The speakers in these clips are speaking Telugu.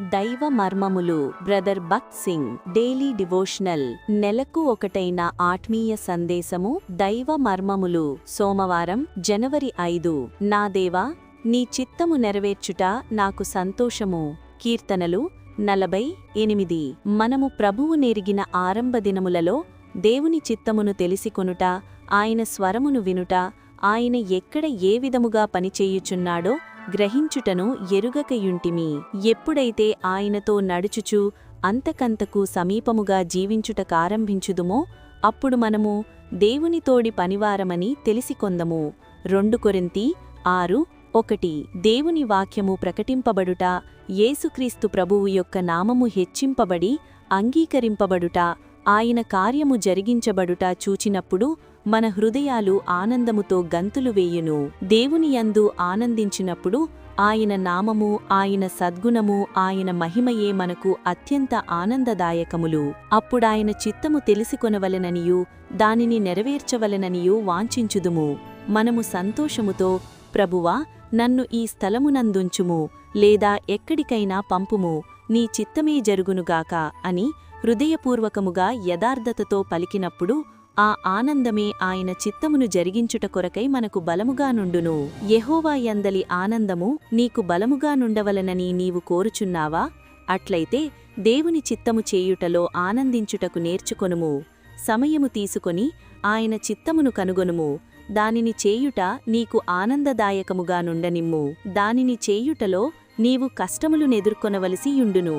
దైవ మర్మములు. Brother Bakht Singh daily devotional. నెలకు ఒకటైన ఆత్మీయ సందేశము దైవ మర్మములు. సోమవారం జనవరి ఐదు. నా దేవా నీ చిత్తము నెరవేర్చుట నాకు సంతోషము. కీర్తనలు నలభై ఎనిమిది. మనము ప్రభువు నెరిగిన ఆరంభ దినములలో దేవుని చిత్తమును తెలిసికొనుట ఆయన స్వరమును వినుట ఆయన ఎక్కడ ఏ విధముగా పనిచేయుచున్నాడో గ్రహించుటను ఎరుగకయుంటిమి. ఎప్పుడైతే ఆయనతో నడుచుచు అంతకంతకు సమీపముగా జీవించుట కారంభించుదుమో అప్పుడు మనము దేవునితోడి పనివారమని తెలిసికొందము. రెండు కొరింతి ఆరు ఒకటి. దేవుని వాక్యము ప్రకటింపబడుట యేసుక్రీస్తు ప్రభువు యొక్క నామము హెచ్చింపబడి అంగీకరింపబడుట ఆయన కార్యము జరిగించబడుట చూచినప్పుడు మన హృదయాలు ఆనందముతో గంతులు వేయును. దేవునియందు ఆనందించినప్పుడు ఆయన నామము ఆయన సద్గుణము ఆయన మహిమయే మనకు అత్యంత ఆనందదాయకములు. అప్పుడాయన చిత్తము తెలిసికొనవలెననియు దానిని నెరవేర్చవలెననియు వాంఛించుదుము. మనము సంతోషముతో ప్రభువా నన్ను ఈ స్థలమునందుంచుము లేదా ఎక్కడికైనా పంపుము నీ చిత్తమే జరుగునుగాక అని హృదయపూర్వకముగా యథార్థతతో పలికినప్పుడు ఆ ఆనందమే ఆయన చిత్తమును జరిగించుట కొరకై మనకు బలముగా నుండును. యందలి ఆనందము నీకు బలముగా నుండవలనని నీవు కోరుచున్నావా? అట్లయితే దేవుని చిత్తము చేయుటలో ఆనందించుటకు నేర్చుకొనుము. సమయము తీసుకొని ఆయన చిత్తమును కనుగొనుము. దానిని చేయుట నీకు ఆనందదాయకముగా నుండనిమ్ము. దానిని చేయుటలో నీవు కష్టములు నెదుర్కొనవలసియుండును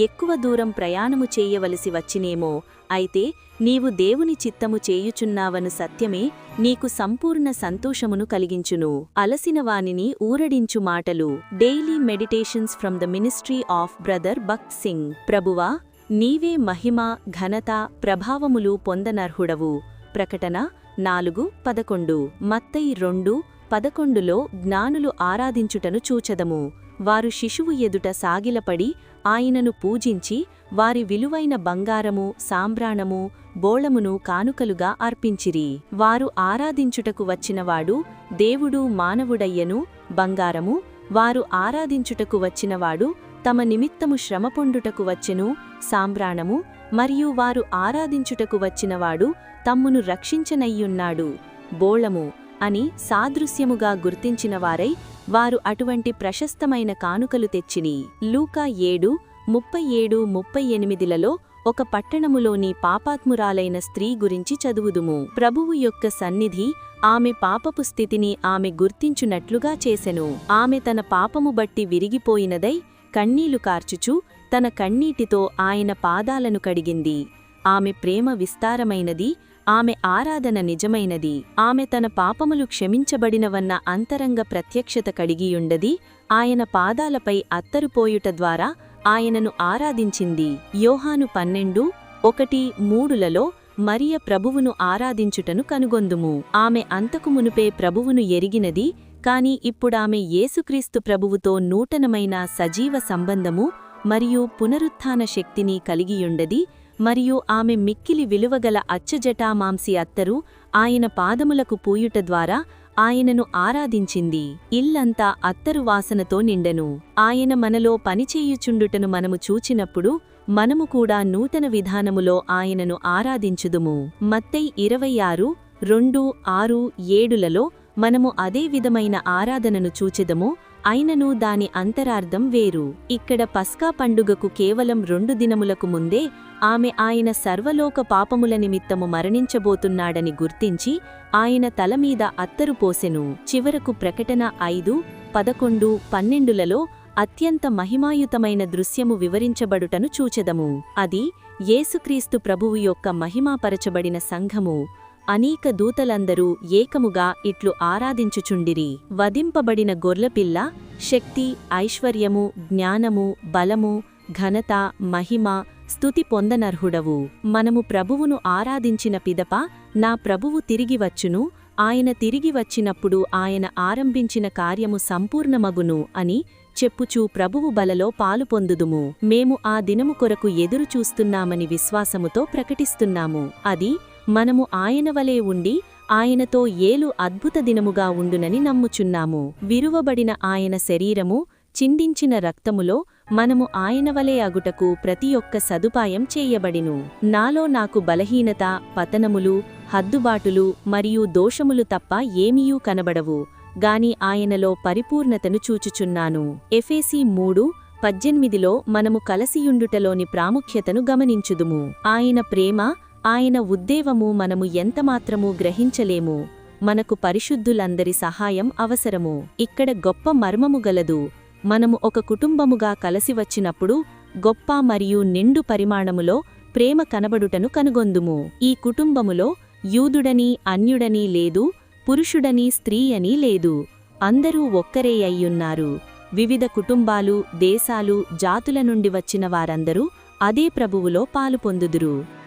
ఎక్కువ దూరం ప్రయాణము చేయవలసి వచ్చినేమో అయితే నీవు దేవుని చిత్తము చేయుచున్నావను సత్యమే నీకు సంపూర్ణ సంతోషమును కలిగించును. అలసిన వానిని ఊరడించు మాటలు. Daily meditations from the ministry of brother Bakht Singh. ప్రభువా నీవే మహిమ ఘనత ప్రభావములు పొందనర్హుడవు. ప్రకటన నాలుగు పదకొండు. మత్తయి రెండు పదకొండులో జ్ఞానులు ఆరాధించుటను చూచదము. వారు శిశువు ఎదుట సాగిలపడి ఆయనను పూజించి వారి విలువైన బంగారము సాంబ్రాణము బోళమును కానుకలుగా అర్పించిరి. వారు ఆరాధించుటకు వచ్చినవాడు దేవుడు మానవుడయ్యను బంగారము వారు ఆరాధించుటకు వచ్చినవాడు తమ నిమిత్తము శ్రమపొండుటకు వచ్చెను సాంబ్రాణము మరియు వారు ఆరాధించుటకు వచ్చినవాడు తమ్మును రక్షించనయ్యున్నాడు. బోళము అని సాదృశ్యముగా గుర్తించినవారై వారై వారు అటువంటి ప్రశస్తమైన కానుకలు తెచ్చిని. లూకా ఏడు ముప్పై ఏడు ముప్పై ఎనిమిదిలలో ఒక పట్టణములోని పాపాత్మురాలైన స్త్రీ గురించి చదువుదుము. ప్రభువు యొక్క సన్నిధి ఆమె పాపపు స్థితిని ఆమె గుర్తించునట్లుగా చేసెను. ఆమె తన పాపము బట్టి విరిగిపోయినదై కన్నీలు కార్చుచు తన కన్నీటితో ఆయన పాదాలను కడిగింది. ఆమె ప్రేమ విస్తారమైనది ఆమె ఆరాధన నిజమైనది. ఆమె తన పాపములు క్షమించబడినవన్న అంతరంగ ప్రత్యక్షత కడిగియుండది. ఆయన పాదాలపై అత్తరుపోయుట ద్వారా ఆయనను ఆరాధించింది. యోహాను పన్నెండు ఒకటి మూడులలో మరియ ప్రభువును ఆరాధించుటను కనుగొందుము. ఆమె అంతకు మునుపే ప్రభువును ఎరిగినది కాని ఇప్పుడామె యేసుక్రీస్తు ప్రభువుతో నూతనమైన సజీవ సంబంధము మరియు పునరుత్థాన శక్తిని కలిగియుండది. మరియు ఆమె మిక్కిలి విలువగల అచ్చజటామాంసి అత్తరు ఆయన పాదములకు పూయుట ద్వారా ఆయనను ఆరాధించింది. ఇల్లంతా అత్తరు వాసనతో నిండెను. ఆయన మనలో పనిచేయుచుండుటను మనము చూచినప్పుడు మనము కూడా నూతన విధానములో ఆయనను ఆరాధించుదుము. మత్తై ఇరవై ఆరు రెండు ఆరు ఏడులలో మనము అదే విధమైన ఆరాధనను చూచెదము. అయినను దాని అంతరార్థం వేరు. ఇక్కడ పస్కా పండుగకు కేవలం రెండు దినములకు ముందే ఆమె ఆయన సర్వలోక పాపముల నిమిత్తము మరణించబోతున్నాడని గుర్తించి ఆయన తలమీద అత్తరు పోసెను. చివరకు ప్రకటన ఐదు పదకొండు పన్నెండులలో అత్యంత మహిమాయుతమైన దృశ్యము వివరించబడుటను చూచెదము. అది యేసుక్రీస్తు ప్రభువు యొక్క మహిమాపరచబడిన సంఘము అనేక దూతలందరూ ఏకముగా ఇట్లు ఆరాధించుచుండిరి. వధింపబడిన గొర్లపిల్ల శక్తి ఐశ్వర్యము జ్ఞానము బలము ఘనత మహిమ స్తుతి పొందనర్హుడవు. మనము ప్రభువును ఆరాధించిన పిదప నా ప్రభువు తిరిగి వచ్చును ఆయన తిరిగి వచ్చినప్పుడు ఆయన ఆరంభించిన కార్యము సంపూర్ణమగును అని చెప్పుచూ ప్రభువు బలలో పాలు పొందుదుము. మేము ఆ దినము కొరకు ఎదురుచూస్తున్నామని విశ్వాసముతో ప్రకటిస్తున్నాము. అది మనము ఆయనవలే ఉండి ఆయనతో ఏలు అద్భుత దినముగా ఉండునని నమ్ముచున్నాము. విరువబడిన ఆయన శరీరము చిందించిన రక్తములో మనము ఆయనవలే అగుటకు ప్రతి ఒక్క సదుపాయం చేయబడిను. నాలో నాకు బలహీనత పతనములు హద్దుబాటులు మరియు దోషములు తప్ప ఏమీయూ కనబడవు. గాని ఆయనలో పరిపూర్ణతను చూచుచున్నాను. ఎఫేసి మూడు పద్దెనిమిదిలో మనము కలసియుండుటలోని ప్రాముఖ్యతను గమనించుదుము. ఆయన ప్రేమ ఆయన ఉద్దేవము మనము ఎంతమాత్రమూ గ్రహించలేము మనకు పరిశుద్ధులందరి సహాయం అవసరము. ఇక్కడ గొప్ప మర్మము గలదు. మనము ఒక కుటుంబముగా కలసి వచ్చినప్పుడు గొప్ప మరియు నిండు పరిమాణములో ప్రేమ కనబడుటను కనుగొందుము. ఈ కుటుంబములో యూదుడని అన్యుడని లేదు పురుషుడని స్త్రీ అని లేదు. అందరూ ఒక్కరే అయ్యున్నారు. వివిధ కుటుంబాలు దేశాలు జాతుల నుండి వచ్చిన వారందరూ అదే ప్రభువులో పాలుపొందుదురు.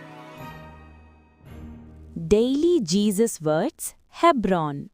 daily Jesus words Hebron.